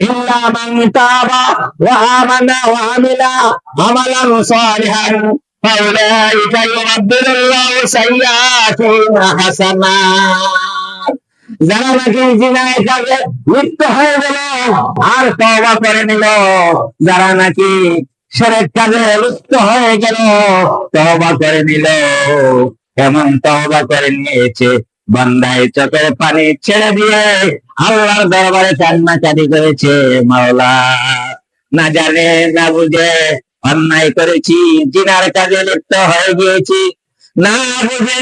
إلا من تاب وآمن وعمل عملا صالحا فأولئك يبدل الله سيئاتهم حسنات যারা নাকি জিনায় কাজে লিপ্ত হয়ে গেল আর তওবা করে নিল যারা নাকি সেরেক কাজে লিপ্ত হয়ে গেল তওবা করে নিল এমন তওবা করে নিয়েছে বান্দায় চোখের পানি ছেড়ে দিয়ে আল্লাহর দরবারে কান্নাকাটি করেছে মাওলা। না জানে, না বুঝে, অন্যায় করেছি, জিনার কাজে লিপ্ত হয়ে গিয়েছি। না বুঝে,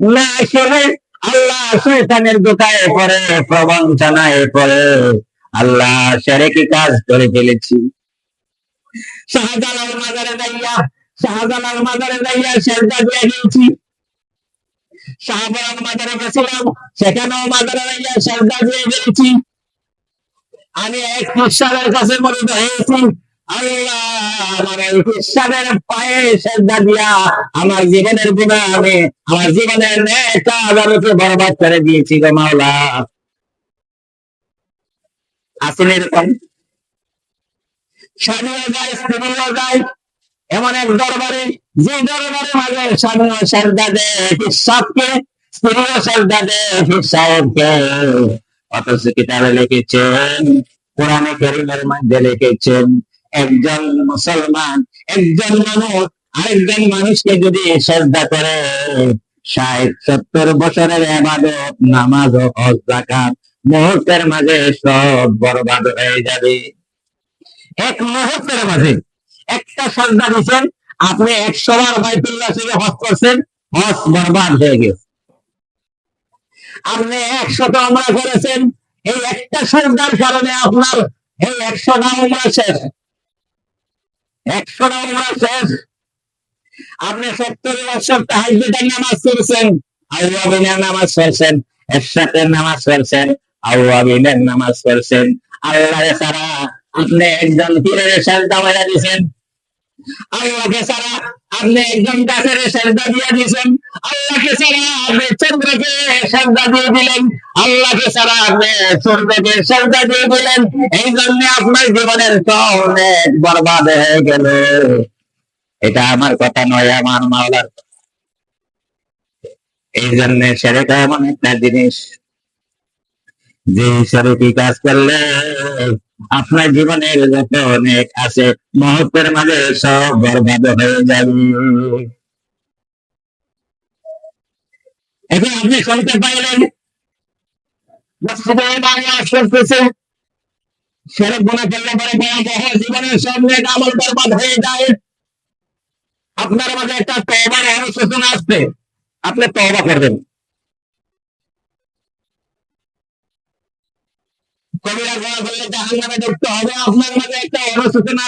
না শুনে আল্লাহ শয়তানের দোকায় পড়ে, প্রবঞ্চনায় পরে আল্লাহ সেরেকি কাজ করে ফেলেছি। শাহজালাল মাজারে যাইয়া, শাহজালাল মাজারে যাইয়া সেজদা দিয়ে গিয়েছি সেখানেও গিয়েছি। আমি এক কাছে আমার দিয়া আমার জীবনের গুণা আমি, আমার জীবনের নেতা আদালতে বরবাদ করে দিয়েছি গো মাওলা। আসেন এরকম। স্ত্রীও যায় এমন এক দরবারে, যে দরবারে মাঝে স্বামীও সেজদা দেয় সাপকে স্ত্রীও সেজদা দেয় সাহেবকে অথচ কিতাবে লিখেছেন, কোরআনে করিমের মধ্যে লিখেছেন, একজন মুসলমান, একজন মানুষ, আরেকজন মানুষকে যদি শ্রদ্ধা করে, ষাট, সত্তর বছরের এবাদত, নামাজ ও হজ জাকাত মুহূর্তের মাঝে সব বরবাদ হয়ে যাবে। এক মুহূর্তের মাঝে একটা শ্রদ্ধা দিচ্ছেন আপনি একশো বার বাইতুল্লাহ থেকে হজ করছেন, হজ বরবাদ হয়ে গেছে। আপনি একশত আমরা করেছেন, এই একটা শ্রদ্ধার কারণে আপনার এই একশোটা উমরা শেষ। একশোটা উমরা শেষ। আপনি সত্তর বছর তাহাজ্জুদের নামাজ পড়ছেন আউয়াবিনের নামাজ পড়ছেন এরশাদের নামাজ পড়ছেন আউয়াবিনের নামাজ পড়ছেন। আল্লাহ ছাড়া আপনি একজন পীরের সেজদা মেরা দিছেন আল্লাহকে ছাড়া আপনি একজন গাছের সেজদা দিয়ে দিয়েছেন। আল্লাহকে ছাড়া আপনি চন্দ্রকে সেজদা দিয়ে দিলেন। আল্লাহকে ছাড়া আপনি সূর্যকে সেজদা দিয়ে দিলেন। এই জন্য আপনার জীবনের অনেক বরবাদ হয়ে গেল। এটা আমার কথা নয়, আমার মাওলার এই জন্য সেরেটা এমন একটা জিনিস। যে সেরেকি কাজ করলে আপনার জীবনের যত অনেক আছে মুহূর্তের মাঝে সব বরবাদ হয়ে যাবে এখন আপনি শুনতে পাইলেন মসজিদে ইমাম ওয়াজ করতেছে সেরেক গুণা করলে পরে ভয়াবহ জীবনের সব নেক আমল বরবাদ হয়ে যায় আপনার মাঝে একটা তওবার অনুশোচনা আসছে আপনি তওবা করবেন কবিরা গুণা করলে হবে, আপনার মাঝে একটা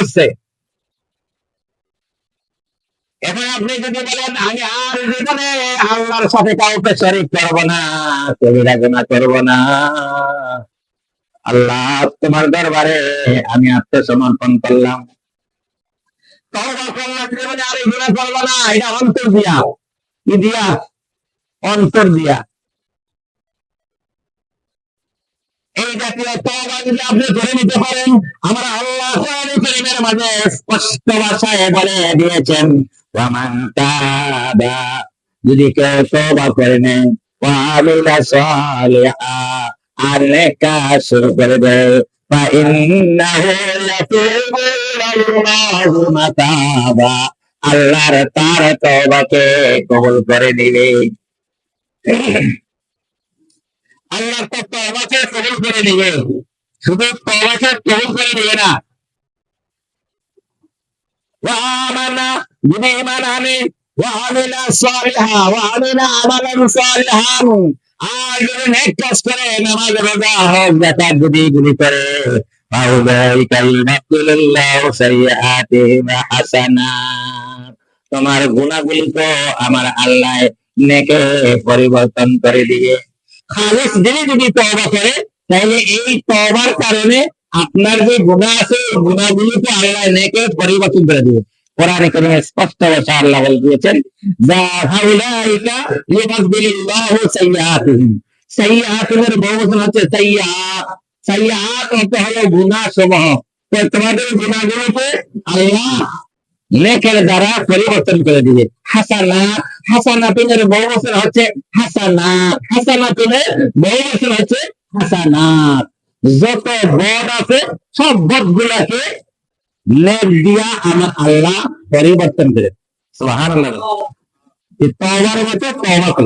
আসছে এখন আপনি যদি বলেন, আমি আর জীবনে আল্লাহর সাথে কাউকে করব না, কবিরা করব না। আল্লাহ, তোমার দরবারে আমি আত্মসমর্পণ করলাম। করব না, এটা অন্তর দিয়া? অন্তর দিয়া। এই জাতীয় তওবা যদি আপনি করে নিতে পারেন আমরা আল্লাহ কোরআনে কারীমের মাঝে স্পষ্ট ভাষায় বলে দিয়েছেন ওয়ামান তাবা যদি কেউ তওবা করে নেয় ওয়া আমিলা সালিহা আর নেক কাজ শুরু করে দেয় فإنه يتوب إلى الله متابا আল্লাহর তার তওবাকে কবুল করে দিবে আল্লাহ তো তওবাকে কবুল করে নিবে। শুধু তওবাকে কবুল করে নিবে না। যদি ইমান আনে ওয়ামিলা সালিহা ওয়ামিলা আমালান সালিহান। আর যদি নেক কাজ করে, নামাজ তোমার গুণাগুলি তো আমার আল্লাহ নেকে পরিবর্তন করে দিবে খালিস দিনে যদি তওবা করে, তাহলে এই তওবার কারণে আপনার যে গুনাহ আছে এই গুনাহগুলি তো আল্লাহ নেকে পরিবর্তন করে দিবে। কোরআনে কারিমে স্পষ্ট ভাষা আল্লাহ বলে দিয়েছেন গুণা তোমাদের গুণাগুলোকে আল্লাহ লেখের দ্বারা পরিবর্তন করে দিবে। হাসানা হাসানা পিনের বহু বছর হচ্ছে হাসানাত বছর হচ্ছে হাসানাত যত বদ আছে, সব বদ গুলাকে লেখ দিয়া আমার আল্লাহ পরিবর্তন করে মতো